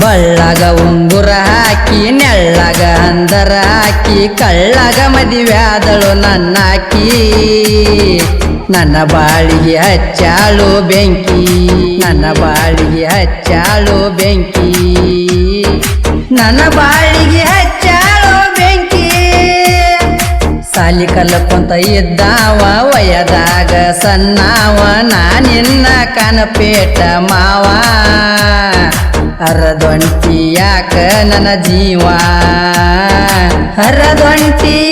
ಬಳ್ಳಗ ಉಂಗುರ ಹಾಕಿ ನೆಳ್ಳಾಗ ಅಂದರ ಹಾಕಿ ಕಳ್ಳಗ ಆದಳು ನನ್ನಾಕಿ. ನನ್ನ ಬಾಳಿಗೆ ಹಚ್ಚಾಳು ಬೆಂಕಿ. ನನ್ನ ಬಾಳಿಗೆ ಹಚ್ಚಾಳು ಬೆಂಕಿ. ನನ್ನ ಬಾಳಿಗೆ ಹಚ್ಚಾಳು ಬೆಂಕಿ. ಸಾಲಿ ಕಲ್ಕೊಂತ ಇದ್ದಾವ ವಯದಾಗ ಸಣ್ಣವ, ನಾನಿನ್ನ ಕನಪೇಟ ಮಾವ. ಹರದೊಂಟಿಯಾಕ ನನ್ನ ಜೀವ? ಹರದೊಂಟಿ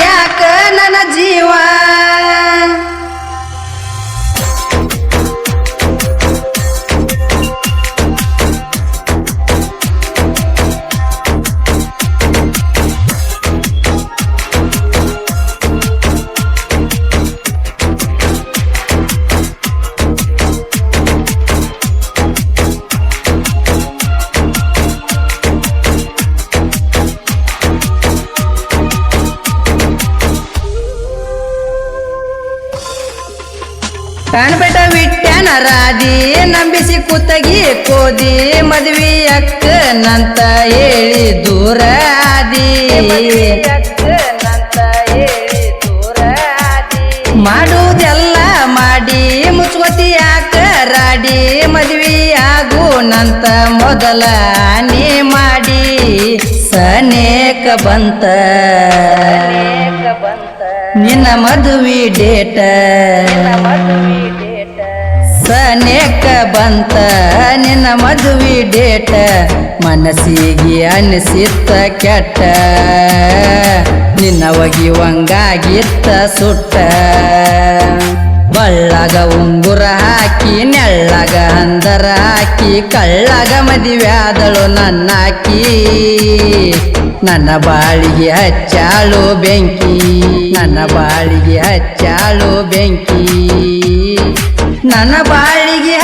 ಕಾಣಬೇಟ ವಿಟ್ಯಾನ ರಾದಿ ನಂಬಿಸಿ ಕುತ್ತಗಿ ಕೋದಿ, ಮದ್ವಿ ಅಕ್ಕನಂತ ಹೇಳಿ ದೂರ ಆದಿ. ಮಾಡುವುದೆಲ್ಲ ಮಾಡಿ ಮುಚ್ಕೋತಿ ಯಾಕ ರಾಡಿ, ಮದ್ವಿ ಆಗುನಂತ ಮೊದಲ ನೀ ಮಾಡಿ. ಸನೇಕ ಬಂತ. ನಿನ್ನ ಮದುವೆ ಡೇಟ. ಸನೇಕ ಬಂತ ನಿನ್ನ ಮದುವೆ ಡೇಟ. ಮನಸ್ಸಿಗೆ ಅನಿಸಿತ್ತ ಕೆಟ್ಟ. ನಿನ್ನ ಒಗಿವಂಗಾಗಿತ್ತ ಸುಟ್ಟ. ಬಳ್ಳಾಗ ಉಂಗುರ ಹಾಕಿ, ನೆಳ್ಳಾಗ ಅಂದರ ಹಾಕಿ, ಕಳ್ಳಾಗ ಮದುವೆ ಆದಳು ನನ್ನಾಕಿ. ನನ್ನ ಬಾಳಿಗೆ ಹಚ್ಚಾಳು ಬೆಂಕಿ. ನನ್ನ ಬಾಳಿಗೆ ಹಚ್ಚಾಳು ಬೆಂಕಿ. ನನ್ನ ಬಾಳಿಗೆ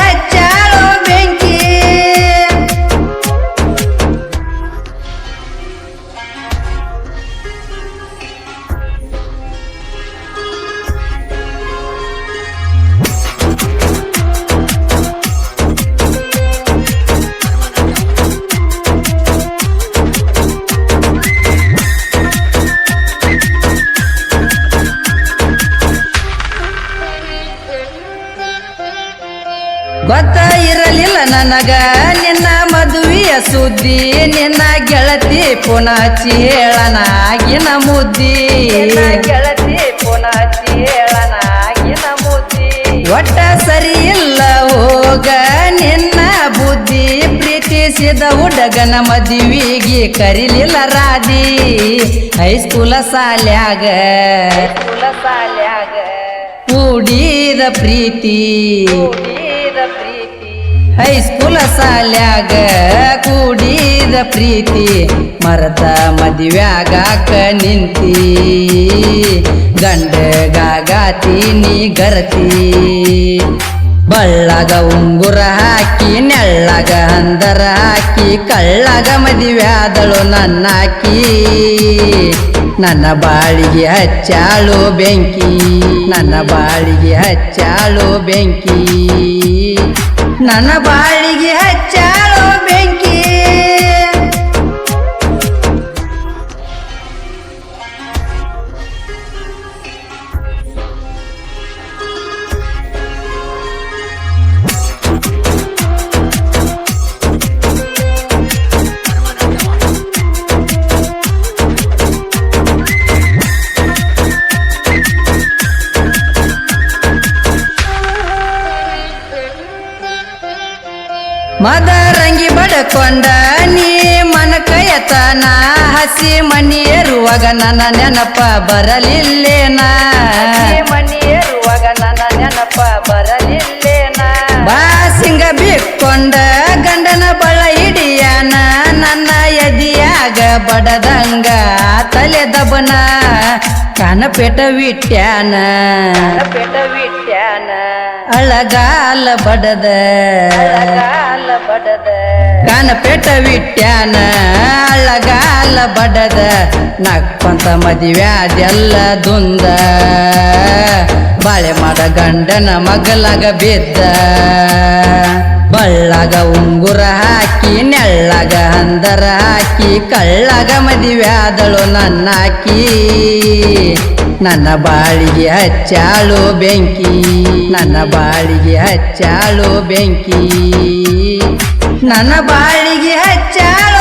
ಗೊತ್ತ ಇರಲಿಲ್ಲ ನನಗ. ನಿನ್ನ ಮದುವೆಯ ಸುದ್ದಿ ನಿನ್ನ ಗೆಳತಿ ಪುನಚಿ ಹೇಳನಾಗಿನ ಮುದ್ದಿ. ಗೆಳತಿ ಪುನಚಿ ಹೇಳನಾಗಿನ ಮುದ್ದಿ. ಒಟ್ಟ ಸರಿ ಇಲ್ಲ ಹೋಗ ನಿನ್ನ ಬುದ್ಧಿ ಪ್ರೀತಿಸಿದ ಹುಡುಗನ ಮದುವೆಗೆ ಕರಿಲಿಲ್ಲ ರಾದಿ ಹೈಸ್ಕೂಲ ಸಾಲ್ಯಾಗ ಸಾಲ್ಯಾಗ ಕೂಡಿದ ಪ್ರೀತಿ. ಹೈಸ್ಕೂಲ ಸಾಲ್ಯಾಗ ಕೂಡಿದ ಪ್ರೀತಿ. ಮರತ ಮದುವ್ಯಾಗಾಕ ನಿಂತಿ. ಗಂಡಗಾಗಾತಿ ನೀ ಗರತಿ. ಬಳ್ಳಗ ಉಂಗುರ ಹಾಕಿ, ನೆಳ್ಳಗ ಅಂದರ ಹಾಕಿ. ಕಳ್ಳಗ ನನ್ನ ನನ್ನಾಕಿ. ನನ್ನ ಬಾಳಿಗೆ ಹಚ್ಚಾಳು ಬೆಂಕಿ. ನನ್ನ ಬಾಳಿಗೆ ಹಚ್ಚಾಳು ಬೆಂಕಿ. ನನ್ನ ಬಾಳಿಗೆ ಹಚ್ಚಾಳು ಬೆಂಕಿ. ಮದರಂಗಿ ಬಡಕೊಂಡ ನೀ ಮನ ಕಯತನ ಹಸಿ ಮನಿಯರುವಾಗ ನನ್ನ ನೆನಪ ಬರಲಿಲ್ಲೇನ? ಮನಿಯರುವಾಗ ನನ್ನ ನೆನಪ ಬರಲಿಲ್ಲೇನ? ಬಾಸಿಂಗ ಬಿಕ್ಕೊಂಡ ಗಂಡನ ಬಳ ಹಿಡಿಯಾನ ನನ್ನ ಎದಿಯಾಗ ಬಡದಂಗ ತಲೆ ದಬನ ಕನಪೆಟ ವಿಟ್ಯಾನ. ಪೇಟ ವಿಟ್ಯಾನ. ಅಳಗಾಲ ಬಡದ. ಅಳಗಾಲ ಬಡದ. ಕಾನಪೇಟ ವಿಟ್ಯಾನ ಅಳಗಾಲ ಬಡದ. ನಕ್ಕೊಂತ ಮದಿವ್ಯಾದೆಲ್ಲ ದುಂದ. ಬಾಳೆ ಮಾಡ ಗಂಡನ ಮಗಲಾಗ ಬಿದ್ದ. ಬಳ್ಳಾಗ ಉಂಗುರ ಹಾಕಿ ನೆಳ್ಳಾಗ ಹಂದರ ಹಾಕಿ ಕಳ್ಳಾಗ ಮದಿವ್ಯಾದಳು ನನ್ನಾಕಿ. ನನ್ನ ಬಾಳಿಗೆ ಹಚ್ಚಾಳು ಬೆಂಕಿ. ನನ್ನ ಬಾಳಿಗೆ ಹಚ್ಚಾಳು ಬೆಂಕಿ. ನನ್ನ ಬಾಳಿಗೆ ಹಚ್ಚಾಳು